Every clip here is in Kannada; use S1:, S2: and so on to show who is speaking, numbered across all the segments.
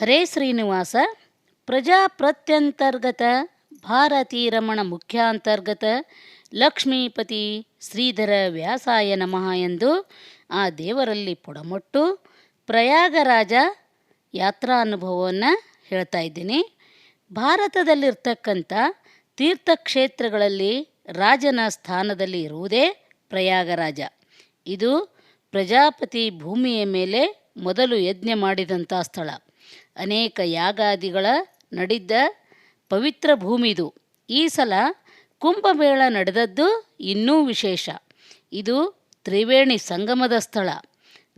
S1: ಹರೇ ಶ್ರೀನಿವಾಸ. ಪ್ರಜಾಪ್ರತ್ಯಂತರ್ಗತ ಭಾರತೀರಮಣ ಮುಖ್ಯಾಂತರ್ಗತ ಲಕ್ಷ್ಮೀಪತಿ ಶ್ರೀಧರ ವ್ಯಾಸಾಯ ನಮಃ ಎಂದು ಆ ದೇವರಲ್ಲಿ ಪುಡಮೊಟ್ಟು ಪ್ರಯಾಗರಾಜ ಯಾತ್ರಾ ಅನುಭವವನ್ನು ಹೇಳ್ತಾ ಇದ್ದೀನಿ. ಭಾರತದಲ್ಲಿರ್ತಕ್ಕಂಥ ತೀರ್ಥಕ್ಷೇತ್ರಗಳಲ್ಲಿ ರಾಜನ ಸ್ಥಾನದಲ್ಲಿ ಇರುವುದೇ ಪ್ರಯಾಗರಾಜ. ಇದು ಪ್ರಜಾಪತಿ ಭೂಮಿಯ ಮೇಲೆ ಮೊದಲು ಯಜ್ಞ ಮಾಡಿದಂಥ ಸ್ಥಳ. ಅನೇಕ ಯಾಗಾದಿಗಳ ನಡೆದ ಪವಿತ್ರ ಭೂಮಿದು. ಈ ಸಲ ಕುಂಭಮೇಳ ನಡೆದದ್ದು ಇನ್ನೂ ವಿಶೇಷ. ಇದು ತ್ರಿವೇಣಿ ಸಂಗಮದ ಸ್ಥಳ.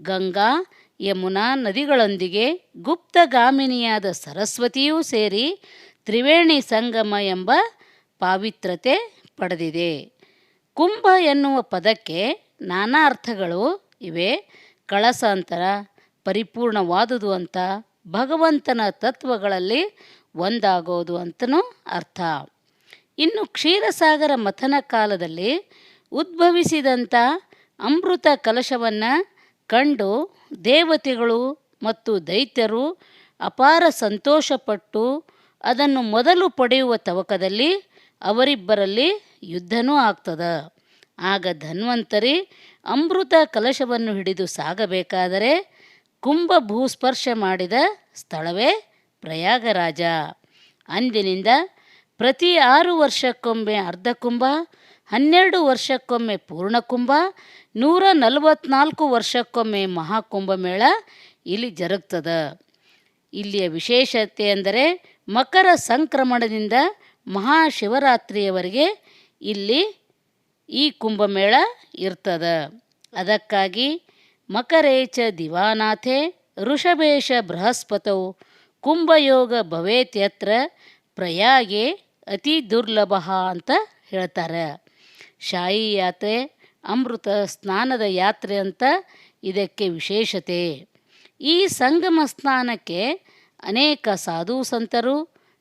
S1: ಗಂಗಾ, ಯಮುನಾ ನದಿಗಳೊಂದಿಗೆ ಗುಪ್ತಗಾಮಿನಿಯಾದ ಸರಸ್ವತಿಯೂ ಸೇರಿ ತ್ರಿವೇಣಿ ಸಂಗಮ ಎಂಬ ಪಾವಿತ್ರತೆ ಪಡೆದಿದೆ. ಕುಂಭ ಎನ್ನುವ ಪದಕ್ಕೆ ನಾನಾ ಅರ್ಥಗಳು ಇವೆ. ಕಳಸಾಂತರ ಪರಿಪೂರ್ಣವಾದುದು ಅಂತ ಭಗವಂತನ ತತ್ವಗಳಲ್ಲಿ ಒಂದಾಗೋದು ಅಂತನೂ ಅರ್ಥ. ಇನ್ನು ಕ್ಷೀರಸಾಗರ ಮಥನ ಕಾಲದಲ್ಲಿ ಉದ್ಭವಿಸಿದಂಥ ಅಮೃತ ಕಲಶವನ್ನು ಕಂಡು ದೇವತೆಗಳು ಮತ್ತು ದೈತ್ಯರು ಅಪಾರ ಸಂತೋಷಪಟ್ಟು ಅದನ್ನು ಮೊದಲು ಪಡೆಯುವ ತವಕದಲ್ಲಿ ಅವರಿಬ್ಬರಲ್ಲಿ ಯುದ್ಧನೂ ಆಗ್ತದ. ಆಗ ಧನ್ವಂತರಿ ಅಮೃತ ಕಲಶವನ್ನು ಹಿಡಿದು ಸಾಗಬೇಕಾದರೆ ಕುಂಭ ಭೂಸ್ಪರ್ಶ ಮಾಡಿದ ಸ್ಥಳವೇ ಪ್ರಯಾಗರಾಜ. ಅಂದಿನಿಂದ ಪ್ರತಿ ಆರು ವರ್ಷಕ್ಕೊಮ್ಮೆ ಅರ್ಧ ಕುಂಭ ಹನ್ನೆರಡು ವರ್ಷಕ್ಕೊಮ್ಮೆ ಪೂರ್ಣಕುಂಭ, ನೂರ ನಲವತ್ನಾಲ್ಕು ವರ್ಷಕ್ಕೊಮ್ಮೆ ಮಹಾಕುಂಭಮೇಳ ಇಲ್ಲಿ ಜರುಗ್ತದ. ಇಲ್ಲಿಯ ವಿಶೇಷತೆ ಅಂದರೆ ಮಕರ ಸಂಕ್ರಮಣದಿಂದ ಮಹಾಶಿವರಾತ್ರಿಯವರೆಗೆ ಇಲ್ಲಿ ಈ ಕುಂಭಮೇಳ ಇರ್ತದ. ಅದಕ್ಕಾಗಿ ಮಕರೇಚ ದಿವಾನಾಥೆ ಋಷಭೇಶ ಬೃಹಸ್ಪತೌ ಕುಂಭಯೋಗ ಭವೇತ್ಯತ್ರ ಪ್ರಯಾಗೆ ಅತಿ ದುರ್ಲಭ ಅಂತ ಹೇಳ್ತಾರೆ. ಶಾಯಿ ಯಾತ್ರೆ ಅಮೃತ ಸ್ನಾನದ ಯಾತ್ರೆ ಅಂತ ಇದಕ್ಕೆ ವಿಶೇಷತೆ. ಈ ಸಂಗಮ ಸ್ನಾನಕ್ಕೆ ಅನೇಕ ಸಾಧು ಸಂತರು,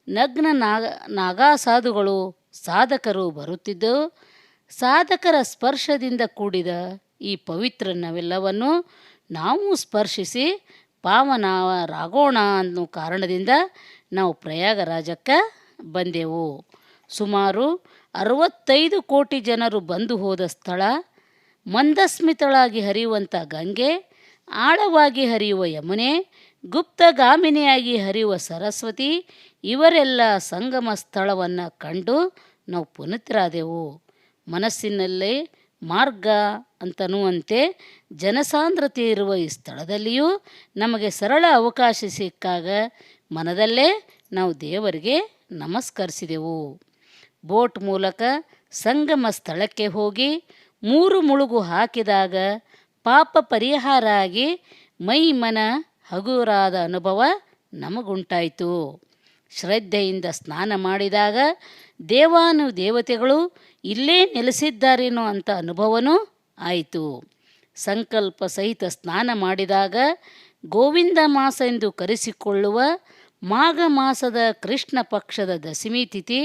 S1: ನಗ್ನ ನಾಗ ಸಾಧುಗಳು ಸಾಧಕರು ಬರುತ್ತಿದ್ದು, ಸಾಧಕರ ಸ್ಪರ್ಶದಿಂದ ಕೂಡಿದ ಈ ಪವಿತ್ರ ನವೆಲ್ಲವನ್ನು ನಾವು ಸ್ಪರ್ಶಿಸಿ ಪಾವನರಾಗೋಣ ಅನ್ನೋ ಕಾರಣದಿಂದ ನಾವು ಪ್ರಯಾಗರಾಜಕ್ಕೆ ಬಂದೆವು. ಸುಮಾರು ಅರವತ್ತೈದು ಕೋಟಿ ಜನರು ಬಂದು ಹೋದ ಸ್ಥಳ, ಮಂದಸ್ಮಿತಳಾಗಿ ಹರಿಯುವಂಥ ಗಂಗೆ, ಆಳವಾಗಿ ಹರಿಯುವ ಯಮುನೆ, ಗುಪ್ತಗಾಮಿನಿಯಾಗಿ ಹರಿಯುವ ಸರಸ್ವತಿ, ಇವರೆಲ್ಲ ಸಂಗಮ ಸ್ಥಳವನ್ನು ಕಂಡು ನಾವು ಪುನೀತರಾದೆವು. ಮನಸ್ಸಿನಲ್ಲೇ ಮಾರ್ಗ ಅಂತನ್ನುವಂತೆ ಜನಸಾಂದ್ರತೆ ಇರುವ ಈ ಸ್ಥಳದಲ್ಲಿಯೂ ನಮಗೆ ಸರಳ ಅವಕಾಶ ಸಿಕ್ಕಾಗ ಮನದಲ್ಲೇ ನಾವು ದೇವರಿಗೆ ನಮಸ್ಕರಿಸಿದೆವು. ಬೋಟ್ ಮೂಲಕ ಸಂಗಮ ಸ್ಥಳಕ್ಕೆ ಹೋಗಿ ಮೂರು ಮುಳುಗು ಹಾಕಿದಾಗ ಪಾಪ ಪರಿಹಾರ ಆಗಿ ಮೈ ಮನ ಹಗುರಾದ ಅನುಭವ ನಮಗುಂಟಾಯಿತು. ಶ್ರದ್ಧೆಯಿಂದ ಸ್ನಾನ ಮಾಡಿದಾಗ ದೇವಾನು ದೇವತೆಗಳು ಇಲ್ಲೇ ನೆಲೆಸಿದ್ದಾರೇನೋ ಅಂತ ಅನುಭವನೂ ಆಯಿತು. ಸಂಕಲ್ಪ ಸಹಿತ ಸ್ನಾನ ಮಾಡಿದಾಗ ಗೋವಿಂದ ಮಾಸ ಎಂದು ಕರೆಸಿಕೊಳ್ಳುವ ಮಾಘ ಮಾಸದ ಕೃಷ್ಣ ಪಕ್ಷದ ದಶಮಿ ತಿಥಿ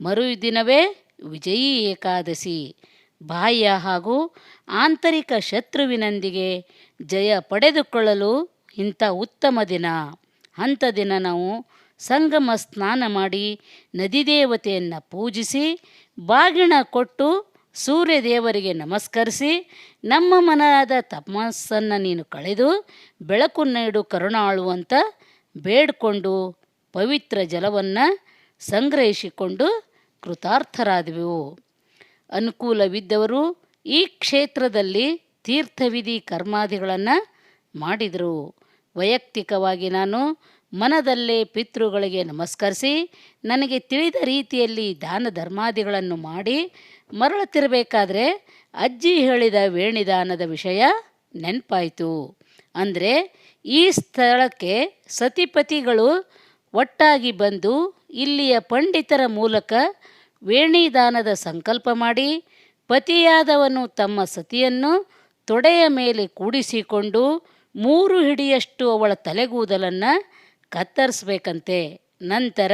S1: ಮರುದಿನವೇ ವಿಜಯಿ ಏಕಾದಶಿ. ಬಾಹ್ಯ ಹಾಗೂ ಆಂತರಿಕ ಶತ್ರುವಿನೊಂದಿಗೆ ಜಯ ಪಡೆದುಕೊಳ್ಳಲು ಇಂಥ ಉತ್ತಮ ದಿನ. ಅಂಥ ದಿನ ನಾವು ಸಂಗಮ ಸ್ನಾನ ಮಾಡಿ ನದಿ ದೇವತೆಯನ್ನು ಪೂಜಿಸಿ, ಬಾಗಿಣ ಕೊಟ್ಟು ಸೂರ್ಯ ದೇವರಿಗೆ ನಮಸ್ಕರಿಸಿ, ನಮ್ಮ ಮನದ ತಮಸ್ಸನ್ನು ನೀನು ಕಳೆದು ಬೆಳಕು ನೀಡು ಕರುಣಾಳು ಅಂತ ಬೇಡ್ಕೊಂಡು ಪವಿತ್ರ ಜಲವನ್ನು ಸಂಗ್ರಹಿಸಿಕೊಂಡು ಕೃತಾರ್ಥರಾದೆವು. ಅನುಕೂಲವಿದ್ದವರು ಈ ಕ್ಷೇತ್ರದಲ್ಲಿ ತೀರ್ಥವಿಧಿ ಕರ್ಮಾದಿಗಳನ್ನು ಮಾಡಿದರು. ವೈಯಕ್ತಿಕವಾಗಿ ನಾನು ಮನದಲ್ಲೇ ಪಿತೃಗಳಿಗೆ ನಮಸ್ಕರಿಸಿ, ನನಗೆ ತಿಳಿದ ರೀತಿಯಲ್ಲಿ ದಾನ ಧರ್ಮಾದಿಗಳನ್ನು ಮಾಡಿ, ಮರಳುತ್ತಿರಬೇಕಾದ್ರೆ ಅಜ್ಜಿ ಹೇಳಿದ ವೇಣಿದಾನದ ವಿಷಯ ನೆನಪಾಯಿತು. ಅಂದರೆ, ಈ ಸ್ಥಳಕ್ಕೆ ಸತಿಪತಿಗಳು ಒಟ್ಟಾಗಿ ಬಂದು ಇಲ್ಲಿಯ ಪಂಡಿತರ ಮೂಲಕ ವೇಣಿದಾನದ ಸಂಕಲ್ಪ ಮಾಡಿ, ಪತಿಯಾದವನು ತಮ್ಮ ಸತಿಯನ್ನು ತೊಡೆಯ ಮೇಲೆ ಕೂಡಿಸಿಕೊಂಡು ಮೂರು ಹಿಡಿಯಷ್ಟು ಅವಳ ತಲೆಗೂದಲನ್ನು ಕತ್ತರಿಸ್ಬೇಕಂತೆ. ನಂತರ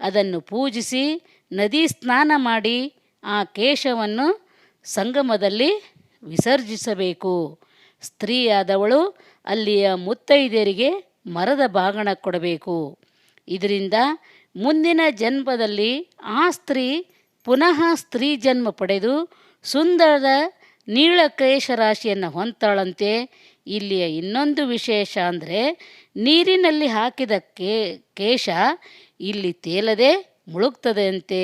S1: ಅದನ್ನು ಪೂಜಿಸಿ ನದಿ ಸ್ನಾನ ಮಾಡಿ ಆ ಕೇಶವನ್ನು ಸಂಗಮದಲ್ಲಿ ವಿಸರ್ಜಿಸಬೇಕು. ಸ್ತ್ರೀಯಾದವಳು ಅಲ್ಲಿಯ ಮುತ್ತೈದೆಯರಿಗೆ ಮರದ ಬಾಗಣ ಕೊಡಬೇಕು. ಇದರಿಂದ ಮುಂದಿನ ಜನ್ಮದಲ್ಲಿ ಆ ಸ್ತ್ರೀ ಪುನಃ ಸ್ತ್ರೀ ಜನ್ಮ ಪಡೆದು ಸುಂದರದ ನೀಳಕೇಶ ರಾಶಿಯನ್ನು ಹೊಂತಾಳಂತೆ ಇಲ್ಲಿಯ ಇನ್ನೊಂದು ವಿಶೇಷ ಅಂದರೆ ನೀರಿನಲ್ಲಿ ಹಾಕಿದ ಕೇಶ ಇಲ್ಲಿ ತೇಲದೆ ಮುಳುಗ್ತದೆಯಂತೆ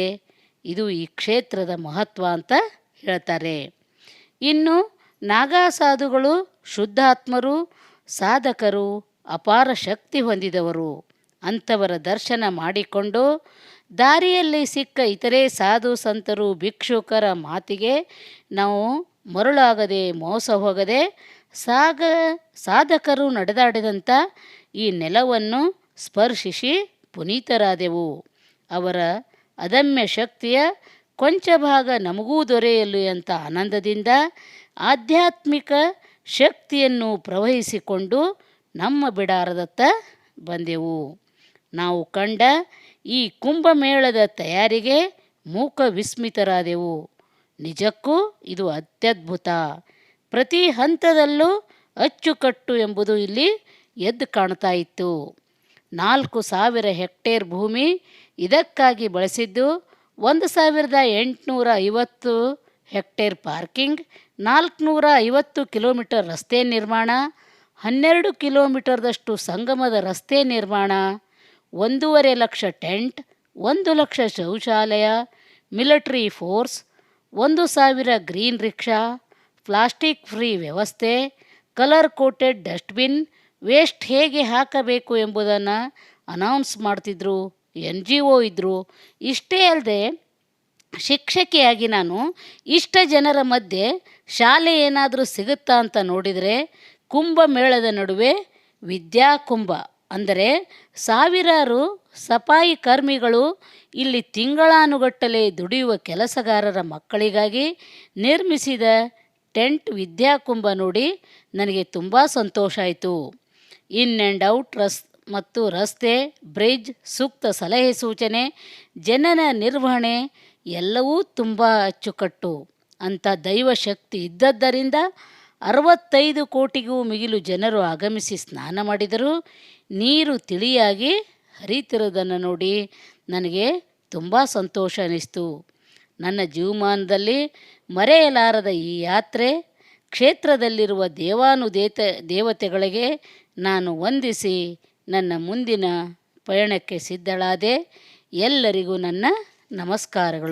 S1: ಇದು ಈ ಕ್ಷೇತ್ರದ ಮಹತ್ವ ಅಂತ ಹೇಳ್ತಾರೆ. ಇನ್ನು ನಾಗಾ ಸಾಧುಗಳು ಶುದ್ಧಾತ್ಮರು, ಸಾಧಕರು ಅಪಾರ ಶಕ್ತಿ ಹೊಂದಿದವರು. ಅಂಥವರ ದರ್ಶನ ಮಾಡಿಕೊಂಡು ದಾರಿಯಲ್ಲಿ ಸಿಕ್ಕ ಇತರೆ ಸಾಧು ಸಂತರು, ಭಿಕ್ಷುಕರ ಮಾತಿಗೆ ನಾವು ಮರುಳಾಗದೆ ಮೋಸ ಹೋಗದೆ ಸಾಗ, ಸಾಧಕರು ನಡೆದಾಡಿದಂಥ ಈ ನೆಲವನ್ನು ಸ್ಪರ್ಶಿಸಿ ಪುನೀತರಾದೆವು. ಅವರ ಅದಮ್ಯ ಶಕ್ತಿಯ ಕೊಂಚ ಭಾಗ ನಮಗೂ ದೊರೆಯಲು ಅಂತ ಆನಂದದಿಂದ ಆಧ್ಯಾತ್ಮಿಕ ಶಕ್ತಿಯನ್ನು ಪ್ರವಹಿಸಿಕೊಂಡು ನಮ್ಮ ಬಿಡಾರದತ್ತ ಬಂದೆವು. ನಾವು ಕಂಡ ಈ ಕುಂಭಮೇಳದ ತಯಾರಿಗೆ ಮೂಕ ವಿಸ್ಮಿತರಾದೆವು. ನಿಜಕ್ಕೂ ಇದು ಅತ್ಯದ್ಭುತ. ಪ್ರತಿ ಹಂತದಲ್ಲೂ ಅಚ್ಚುಕಟ್ಟು ಎಂಬುದು ಇಲ್ಲಿ ಎದ್ದು ಕಾಣ್ತಾ ಇತ್ತು. ನಾಲ್ಕು ಸಾವಿರ ಹೆಕ್ಟೇರ್ ಭೂಮಿ ಇದಕ್ಕಾಗಿ ಬಳಸಿದ್ದು ಒಂದು ಸಾವಿರದ ಎಂಟುನೂರ ಐವತ್ತು ಹೆಕ್ಟೇರ್ ಪಾರ್ಕಿಂಗ್, ನಾಲ್ಕುನೂರ ಐವತ್ತು ಕಿಲೋಮೀಟರ್ ರಸ್ತೆ ನಿರ್ಮಾಣ, ಹನ್ನೆರಡು ಕಿಲೋಮೀಟರ್ದಷ್ಟು ಸಂಗಮದ ರಸ್ತೆ ನಿರ್ಮಾಣ, ಒಂದೂವರೆ ಲಕ್ಷ ಟೆಂಟ್, ಒಂದು ಲಕ್ಷ ಶೌಚಾಲಯ, ಮಿಲಿಟ್ರಿ ಫೋರ್ಸ್, ಒಂದು ಸಾವಿರ ಗ್ರೀನ್ ರಿಕ್ಷಾ ಪ್ಲಾಸ್ಟಿಕ್ ಫ್ರೀ ವ್ಯವಸ್ಥೆ, ಕಲರ್ ಕೋಟೆಡ್ ಡಸ್ಟ್ಬಿನ್, ವೇಸ್ಟ್ ಹೇಗೆ ಹಾಕಬೇಕು ಎಂಬುದನ್ನು ಅನೌನ್ಸ್ ಮಾಡ್ತಿದ್ರು ಎನ್ ಜಿ ಒ ಇದ್ದರು ಇಷ್ಟೇ ಅಲ್ಲದೆ ಶಿಕ್ಷಕಿಯಾಗಿ ನಾನು ಇಷ್ಟ ಜನರ ಮಧ್ಯೆ ಶಾಲೆ ಏನಾದರೂ ಸಿಗುತ್ತಾ ಅಂತ ನೋಡಿದರೆ ಕುಂಭಮೇಳದ ನಡುವೆ ವಿದ್ಯಾಕುಂಭ ಅಂದರೆ ಸಾವಿರಾರು ಸಫಾಯಿ ಕರ್ಮಿಗಳು ಇಲ್ಲಿ ತಿಂಗಳಾನುಗಟ್ಟಲೆ ದುಡಿಯುವ ಕೆಲಸಗಾರರ ಮಕ್ಕಳಿಗಾಗಿ ನಿರ್ಮಿಸಿದ ಟೆಂಟ್ ವಿದ್ಯಾಕುಂಭ ನೋಡಿ ನನಗೆ ತುಂಬ ಸಂತೋಷ ಆಯಿತು. ಇನ್ ಆ್ಯಂಡ್ ಔಟ್ ರಸ್, ಮತ್ತು ರಸ್ತೆ, ಬ್ರಿಡ್ಜ್, ಸೂಕ್ತ ಸಲಹೆ ಸೂಚನೆ, ಜನನ ನಿರ್ವಹಣೆ ಎಲ್ಲವೂ ತುಂಬ ಅಚ್ಚುಕಟ್ಟು. ಅಂಥ ದೈವಶಕ್ತಿ ಇದ್ದದ್ದರಿಂದ ಅರವತ್ತೈದು ಕೋಟಿಗೂ ಮಿಗಿಲು ಜನರು ಆಗಮಿಸಿ ಸ್ನಾನ ಮಾಡಿದರು. ನೀರು ತಿಳಿಯಾಗಿ ಹರಿತಿರೋದನ್ನು ನೋಡಿ ನನಗೆ ತುಂಬ ಸಂತೋಷ ಅನ್ನಿಸ್ತು ನನ್ನ ಜೀವಮಾನದಲ್ಲಿ ಮರೆಯಲಾರದ ಈ ಯಾತ್ರೆ ಕ್ಷೇತ್ರದಲ್ಲಿರುವ ದೇವಾನುದೇತ ದೇವತೆಗಳಿಗೆ ನಾನು ವಂದಿಸಿ ನನ್ನ ಮುಂದಿನ ಪಯಣಕ್ಕೆ ಸಿದ್ಧಳಾದೆ ಎಲ್ಲರಿಗೂ ನನ್ನ ನಮಸ್ಕಾರಗಳು.